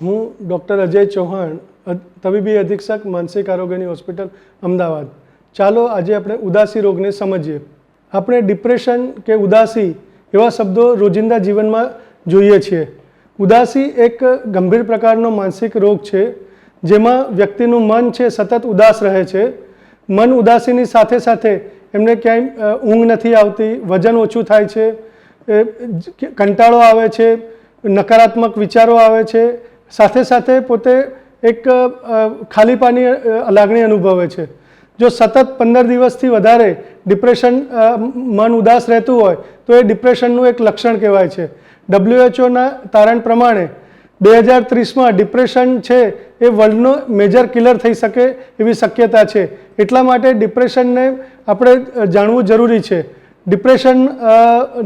હું ડૉક્ટર અજય ચૌહાણ તબીબી અધિક્ષક, માનસિક આરોગ્યની હોસ્પિટલ, અમદાવાદ. ચાલો આજે આપણે ઉદાસી રોગને સમજીએ. આપણે ડિપ્રેશન કે ઉદાસી એવા શબ્દો રોજિંદા જીવનમાં જોઈએ છીએ. ઉદાસી એક ગંભીર પ્રકારનો માનસિક રોગ છે, જેમાં વ્યક્તિનું મન છે સતત ઉદાસ રહે છે. મન ઉદાસીની સાથે સાથે એમને ક્યાંય ઊંઘ નથી આવતી, વજન ઓછું થાય છે કંટાળો આવે છે, નકારાત્મક વિચારો આવે છે સાથે સાથે પોતે એક ખાલી ખાલીપાની લાગણી અનુભવે છે. જો સતત પંદર દિવસથી વધારે ડિપ્રેશન મન ઉદાસ રહેતું હોય, તો એ ડિપ્રેશનનું એક લક્ષણ કહેવાય છે. ડબ્લ્યુએચઓના તારણ પ્રમાણે બે હજાર ત્રીસમાં ડિપ્રેશન છે એ વર્લ્ડનો મેજર કિલર થઈ શકે એવી શક્યતા છે. એટલા માટે ડિપ્રેશનને આપણે જાણવું જરૂરી છે. ડિપ્રેશન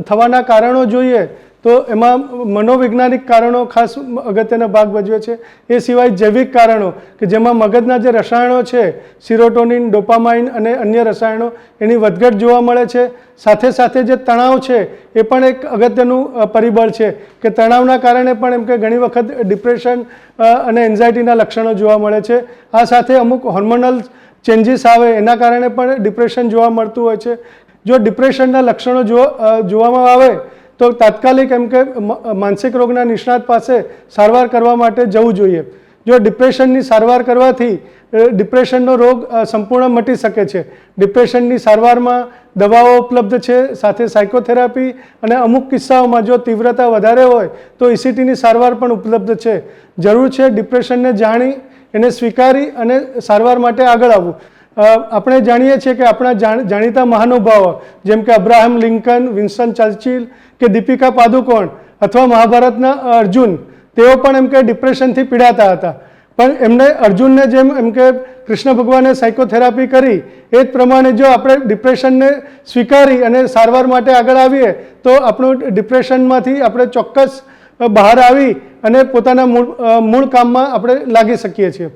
થવાના કારણો જોઈએ તો એમાં મનોવૈજ્ઞાનિક કારણો ખાસ અગત્યનો ભાગ ભજવે છે. એ સિવાય જૈવિક કારણો, કે જેમાં મગજના જે રસાયણો છે, સિરોટોનિન, ડોપામાઇન અને અન્ય રસાયણો, એની વધઘટ જોવા મળે છે. સાથે સાથે જે તણાવ છે, એ પણ એક અગત્યનું પરિબળ છે, કે તણાવના કારણે પણ એમ કે ઘણી વખત ડિપ્રેશન અને એન્ઝાયટીના લક્ષણો જોવા મળે છે. આ સાથે અમુક હોર્મોનલ ચેન્જીસ આવે, એના કારણે પણ ડિપ્રેશન જોવા મળતું હોય છે. જો ડિપ્રેશનના લક્ષણો જોવા જોવામાં આવે તો તાત્કાલિક એમ કે માનસિક રોગના નિષ્ણાત પાસે સારવાર કરવા માટે જવું જોઈએ. જો ડિપ્રેશનની સારવાર કરવાથી ડિપ્રેશનનો રોગ સંપૂર્ણ મટી શકે છે. ડિપ્રેશનની સારવારમાં દવાઓ ઉપલબ્ધ છે, સાથે સાયકોથેરાપી અને અમુક કિસ્સાઓમાં જો તીવ્રતા વધારે હોય, તો ઇસીટીની સારવાર પણ ઉપલબ્ધ છે. જરૂર છે ડિપ્રેશનને જાણી, એને સ્વીકારી અને સારવાર માટે આગળ આવવું. આપણે જાણીએ છીએ કે આપણા જાણ- જાણીતા મહાનુભાવો જેમ કે અબ્રાહમ લિંકન, વિન્સન ચર્ચિલ કે દીપિકા પાદુકોણ અથવા મહાભારતના અર્જુન, તેઓ પણ એમ કે ડિપ્રેશનથી પીડાતા હતા. પણ એમને અર્જુનને જેમ એમ કે કૃષ્ણ ભગવાને સાયકોથેરાપી કરી, એ જ પ્રમાણે જો આપણે ડિપ્રેશનને સ્વીકારી અને સારવાર માટે આગળ આવીએ, તો આપણું ડિપ્રેશનમાંથી આપણે ચોક્કસ બહાર આવી અને પોતાના મૂળ મૂળ કામમાં આપણે લાગી શકીએ છીએ.